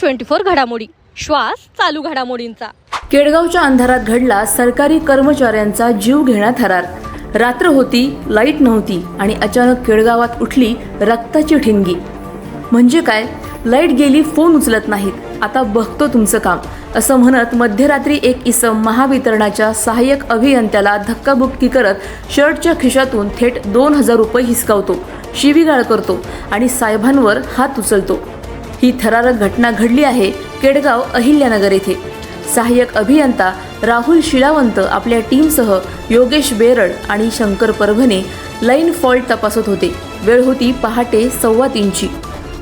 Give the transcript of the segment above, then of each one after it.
Twenty four घडामोडी. श्वास चालू घडामोडींचा. केडगावच्या अंधारात घडला सरकारी कर्मचाऱ्यांचा जीव घेण्यात थरार रात्र होती लाइट नव्हती आणि अचानक केडगावात उठली रक्ताची ठिणगी. म्हणजे काय? लाइट गेली फोन उचलत नाहीत. आता बघतो तुमचं काम. असं म्हणत मध्यरात्री एक इसम महावितरणाच्या सहाय्यक अभियंत्याला धक्काबुक्की करत शर्टच्या खिशातून थेट दोन हजार रुपये हिसकावतो. शिवीगाळ करतो आणि साहेबांवर हात उचलतो. ही थरारक घटना घडली आहे केडगाव अहिल्यानगर येथे. सहाय्यक अभियंता राहुल शिलावंत आपल्या टीमसह योगेश बेरड आणि शंकर परभणे लाईन फॉल्ट तपासत होते. वेळ होती पहाटे सव्वा तीनची.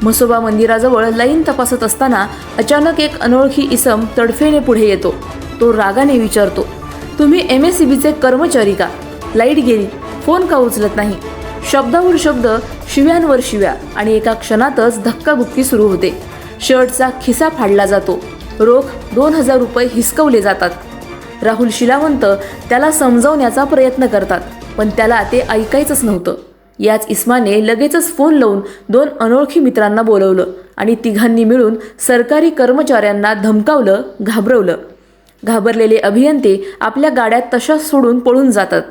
म्हसोबा मंदिराजवळ लाईन तपासत असताना अचानक एक अनोळखी इसम तडफेने पुढे येतो. तो रागाने विचारतो तुम्ही एम एस सी बीचे कर्मचारी का? लाइट गेली फोन का उचलत नाही? शब्दावर शब्द शिव्यांवर शिव्या आणि एका क्षणातच धक्काबुक्की सुरू होते. शर्टचा खिसा फाडला जातो. रोख दोन हजार रुपये हिसकवले जातात. राहुल शिलावंत त्याला समजवण्याचा प्रयत्न करतात पण त्याला ते ऐकायचंच नव्हतं. याच इस्माने लगेचच फोन लावून दोन अनोळखी मित्रांना बोलवलं आणि तिघांनी मिळून सरकारी कर्मचाऱ्यांना धमकावलं घाबरवलं. घाबरलेले अभियंते आपल्या गाड्यात तशाच सोडून पळून जातात.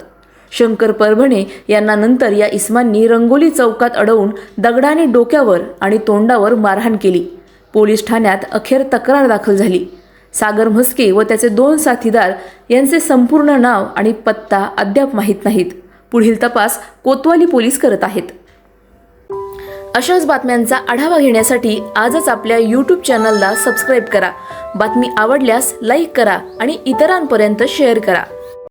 शंकर परभणे यांना नंतर या इस्मांनी रंगोली चौकात अडवून दगडाने डोक्यावर आणि तोंडावर मारहाण केली. पोलीस ठाण्यात अखेर तक्रार दाखल झाली. सागर म्हस्के व त्याचे दोन साथीदार यांचे संपूर्ण नाव आणि पत्ता अद्याप माहीत नाहीत. पुढील तपास कोतवाली पोलीस करत आहेत. अशाच बातम्यांचा आढावा घेण्यासाठी आजच आपल्या यूट्यूब चॅनलला सबस्क्राईब करा. बातमी आवडल्यास लाईक करा आणि इतरांपर्यंत शेअर करा.